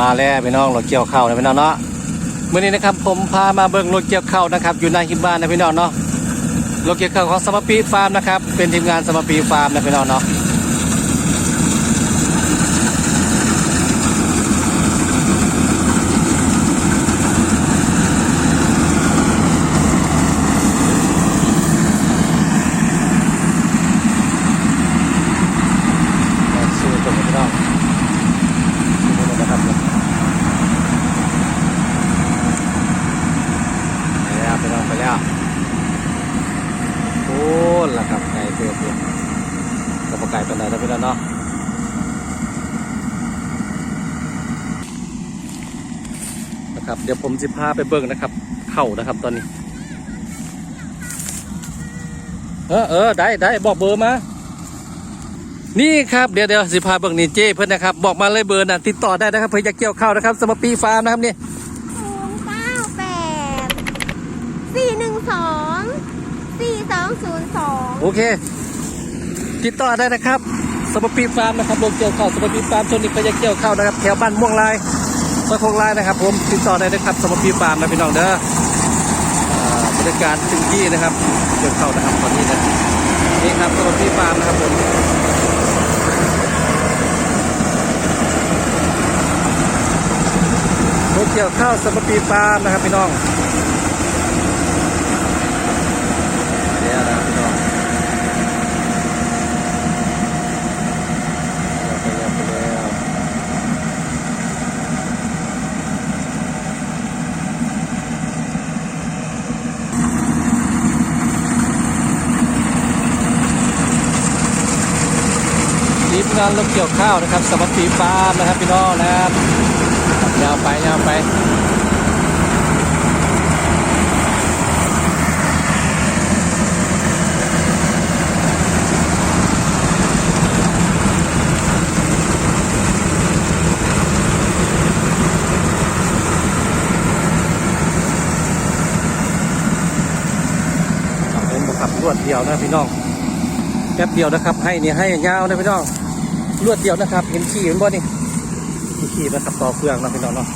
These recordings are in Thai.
มาแล้วพี่น้องรถเกี่ยวข้าวนะพี่น้องเนาะเมื่อนี้นะครับผมพามาเบิ่งรถเกี่ยวข้าวนะครับ อยู่ในหิบ้านนะพี่น้องเนาะรถเกี่ยวข้าวของสมปีฟาร์มนะครับเป็นทีมงานสมปีฟาร์มนะพี่น้องเนาะซื้อตัวพี่น้องซื้อตัวนะครับไปแล้วพี่น้องไปแล้วโอ้ละครับไก่เตือนเตือนกระเพาะ ไก่เป็นไรนะพี่น้องเนาะนะครับ เดี๋ยวผมจะพาไปเบิ่งนะครับ เข้านะครับตอนนี้ เออเออได้ได้บอกเบอร์มา นี่ครับเดี๋ยวเดี๋ยวสิพาเบิ่งนี่เจ้เพื่อนนะครับ บอกมาเลยเบอร์น่ะติดต่อได้นะครับเพื่อจะเกี่ยวข้าวนะครับสมปีฟาร์มนะครับนี่ศูนย์เก้าแปดสี่หนึ่งสองสี่สองศูนย์สองโอเค ติดต่อได้นะครับสมปีฟาร์มนะครับลงเกี่ยวข้าวสมปีฟาร์มชนนี้เพื่อจะเกี่ยวข้าวนะครับแถวบ้านม่วงลายซอยโคงลายนะครับ ผมติดต่อได้นะครับสมปีฟาร์มนะพี่น้องเด้ออ่าบริการถึงที่นะครับเกี่ยวข้าวนะครับตอนนี้นะนี่ครับสมปีฟาร์มนะครับผมโรถเกี่ยวข้าวสมปีฟาร์มนะครับพี่น้องเดี๋ยนะครับพี่น้องไปแล้วไปแล้วที มงานรถเกี่ยวข้าวนะครับสมปีฟาร์มนะครับพี่น้องนะครับยาวไปยาวไปเอาเป็นบุขับรวดเดียวนะพี่น้องแป๊บเดียวนะครับ ให้นี่ให้ยาวนะพี่น้อง รวดเดียวนะครับ เห็นขี่เห็นบ่นี่ขี่ขี่นะครับต่อเครื่องเนาะพี่น้องเนาะ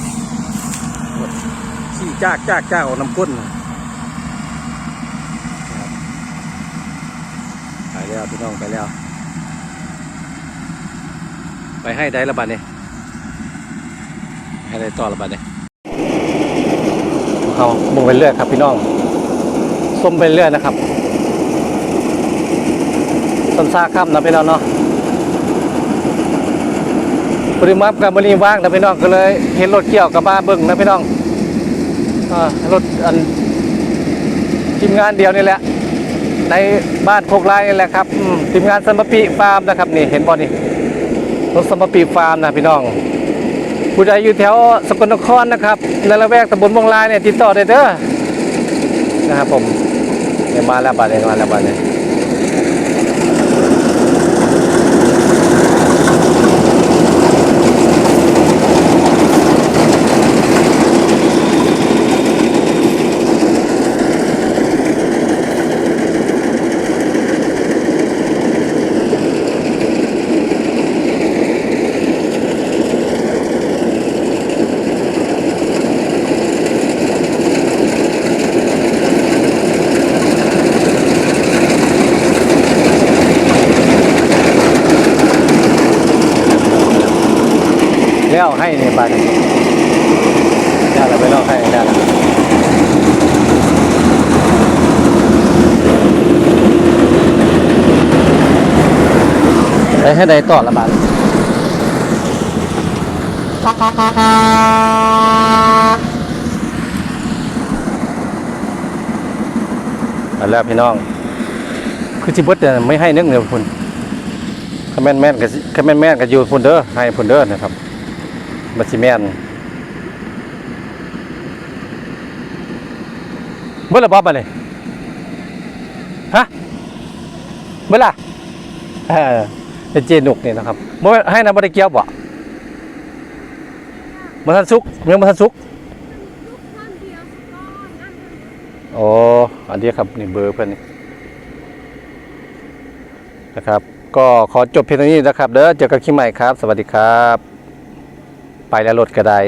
ขี่จากจากจากเอาน้ำก้นนไปแล้วพี่น้องไปแล้ว ไปให้ได้ระบาดเนี่ยให้ได้ต่อระบาดเนี่ยเอามงไปเรื่อยครับพี่น้องส้มไปเรื่อยนะครับส้มซาข้ามนะพี่น้องเนาะ ปริมาณกับมณีว่างนะพี่น้องก็เลย เห็นรถเกี่ยวกับมาเบิ่งนะพี่น้องอรถอันทีมงานเดียวนี่แหละ ในบ้านโคกไร่นี่แหละครับทีมงานสมปีฟาร์มนะครับนี่เห็นบ่นี่รถสมปีฟาร์มนะพี่น้องผู้ใดอยู่แถวสกลนครนะครับในละแวกตำบลวงลายเนี่ยติดต่อได้เด้อนะครับผมเนี่ยมาแล้วบัดเนี่ยมาแล้วบัดเนี่ย แล้วให้นี่บัดนี้แล้วเราไปลอกให้แล้วล่ะไปให้ได้ต่อละบาทมาแล้วพี่น้อง คือจิบดไม่ให้นึกเดียวคุณคอมเมนแม่นกับคอมเมนแม่นกับอยู่พุ่นเด้อให้พุ่นเด้อนะครับ บัชิแมนเมื่อไรบอบมาเลยฮะเมื่อไรเออเป็นเจนุกนี่นะครับเมื่อให้นะบริเกียวบ่มาทันสุกยังมาทันสุกโอ้อันนี้ครับนี่เบอร์เพื่อนนี่นะครับ ก็ขอจบเพียงเท่านี้นะครับเด้อเจอกันคลิปใหม่ครับ สวัสดีครับ ไปแล้วรถก็ได้